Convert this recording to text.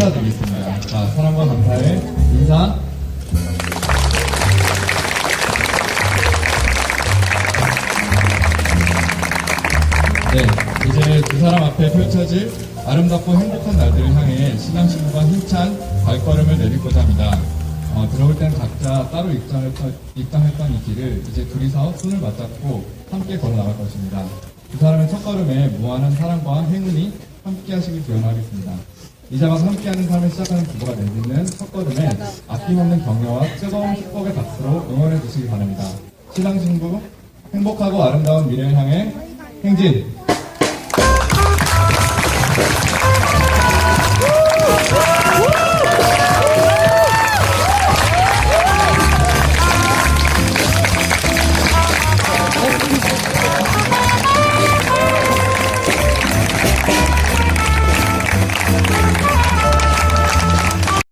인사드리겠습니다. 자, 사랑과 감사의 인사. 네, 이제 두 사람 앞에 펼쳐질 아름답고 행복한 날들을 향해 신랑 신부가 힘찬 발걸음을 내딛고자 합니다. 어, 들어올 땐 각자 따로 입장했던, 입장했던 이 길을 이제 둘이서 손을 맞잡고 함께 걸어 나갈 것입니다. 두 사람의 첫걸음에 무한한 사랑과 행운이 함께 하시길 기원하겠습니다. 이자마자 함께하는 삶을 시작하는 부부가 내딛는 첫 걸음에 아낌없는 격려와 뜨거운 축복의 박수로 응원해 주시기 바랍니다. 신랑 신부 행복하고 아름다운 미래를 향해 행진